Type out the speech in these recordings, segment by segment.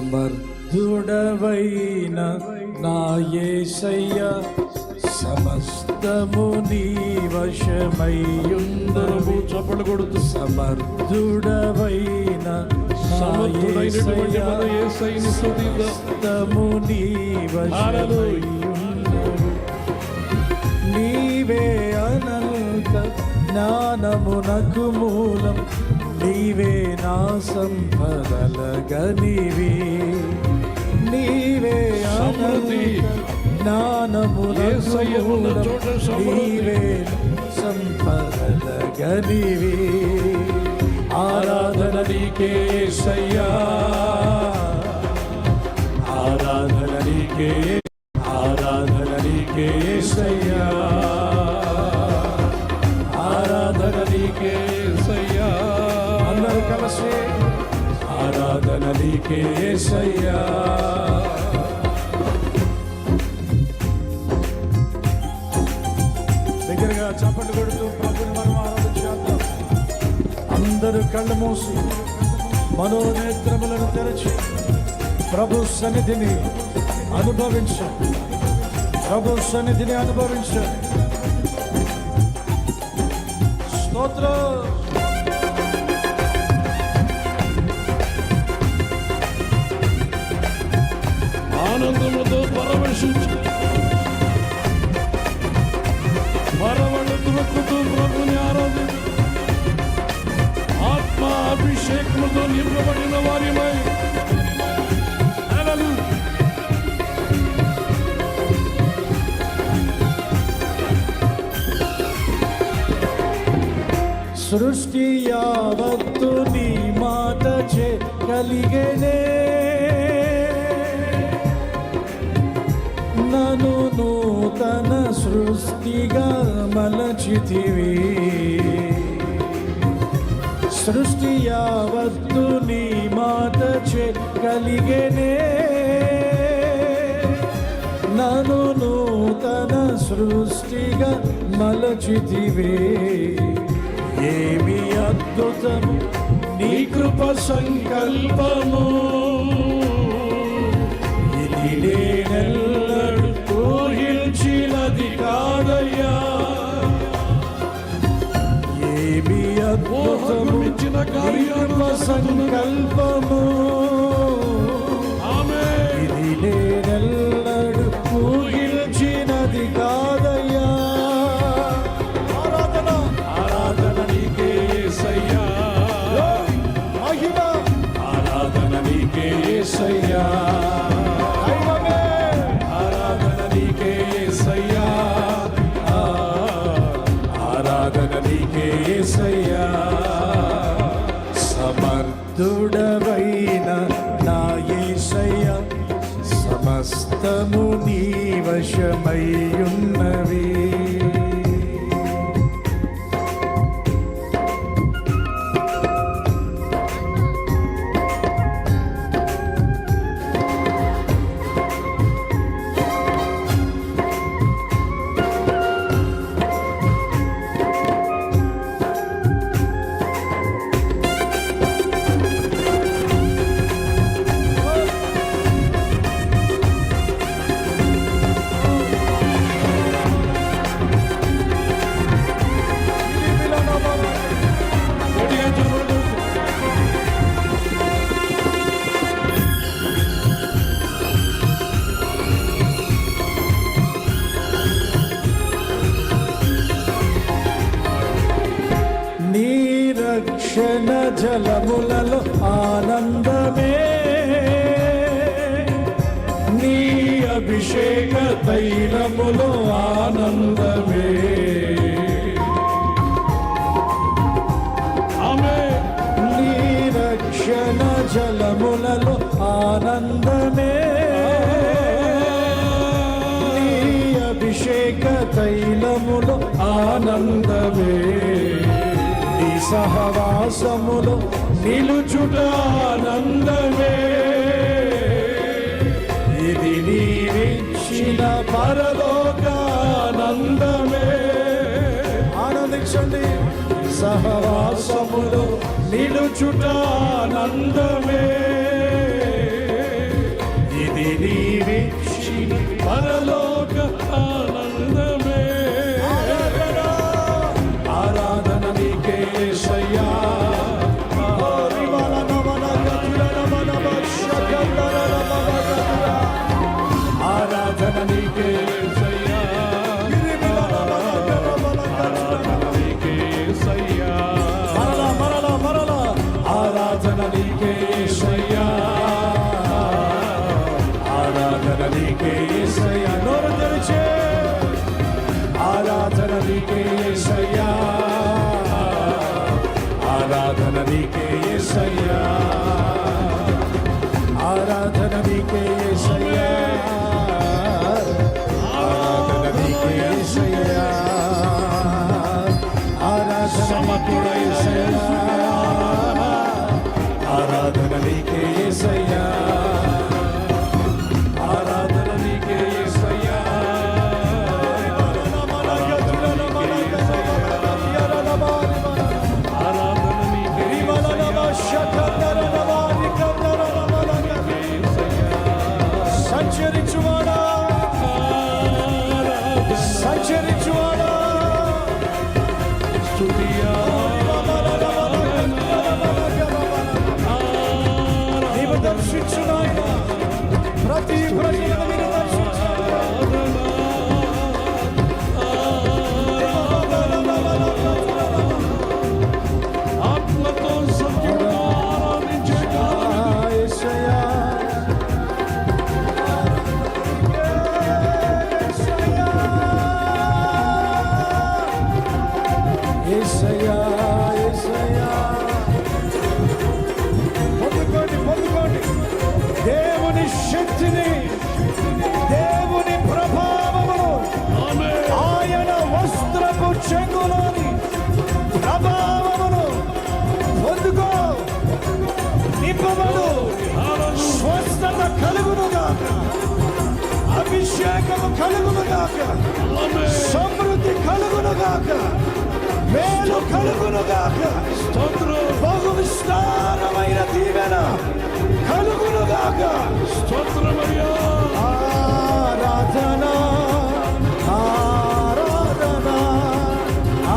సమర్థుడవైన నా యేసయ్య సమస్తము నీ వశమయ్యుందరు చప్పట్లు కొడుతూ. సమర్థుడవైన సమర్థుడైనటువంటి మన యేసయ్యని స్తుతిద్దాం. సమస్తము నీ జ్ఞానమునకు మూలం. నీవే నా సంపదలగనివి. నీవే సమృద్ధి. జ్ఞానమునకు మూలం. నీవే సంపదలగనివి. ఆరాధన నీకే సయ్యా ఆరాధన నీకే. ఆరాధన నీకే సయ్యా నీకే దగ్గరగా చప్పట్లు కొడుతూ ప్రభుని మనం ఆరాధించేద్దాం అందరూ కళ్ళు మూసి మనోనేత్రములను తెరచి ప్రభు సన్నిధిని అనుభవించాం. ప్రభు సన్నిధిని అనుభవించాం. స్తోత్రం! ఆనందముతో పరవశించు పరవళ్ళు త్రొక్కుతూ ప్రభుని ఆరాధించు. ఆత్మ అభిషేకముతో నింపబడిన వారిమై. సృష్టి యావత్తు నీ మాట చే కలిగేనే. సృష్టిగా మలచితివి. సృష్టి యావత్తు నీ మాట చే కలిగేనే. నను నూతన సృష్టిగా మలచితివే. ఏమి అద్భుతము నీ కృప సంకల్పము. ఇది నేనెల్లడు I'm pasando un calvo. సమస్తము జలములలో ఆనందమే. నీ అభిషేక తైలములో ఆనందమే. నీ రక్షణ జలములలో ఆనందమే. నీ అభిషేక తైలములో ఆనంద సహవాసములో నిలుచుట ఆనందమే. ఇది నీవిచ్చిన పరలోకానందమే. ఆనందించండి. సహవాసములో నిలుచుట ఆనందమే. Thank you. అభిషేకము కలుగునుగాక సమృద్ధి కలుగునుగాక మేలు కలుగునుగాక బహు విస్తారమైన దీవెన కలుగునుగాక ఆరాధన ఆరాధన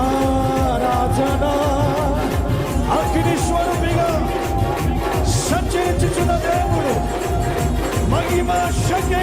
ఆరాధన అగ్నిస్వరూపిగా సంచరించుచున్న దేవుడు మహిమ శక్తి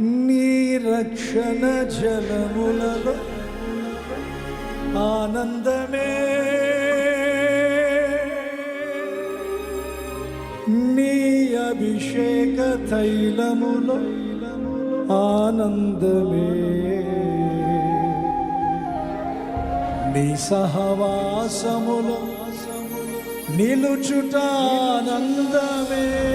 నీ రక్షణ జలములలో ఆనందమే. నీ అభిషేక తైలములో ఆనందమే. నీ సహవాసములో నిలుచుట ఆనందమే.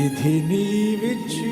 विधि नीविच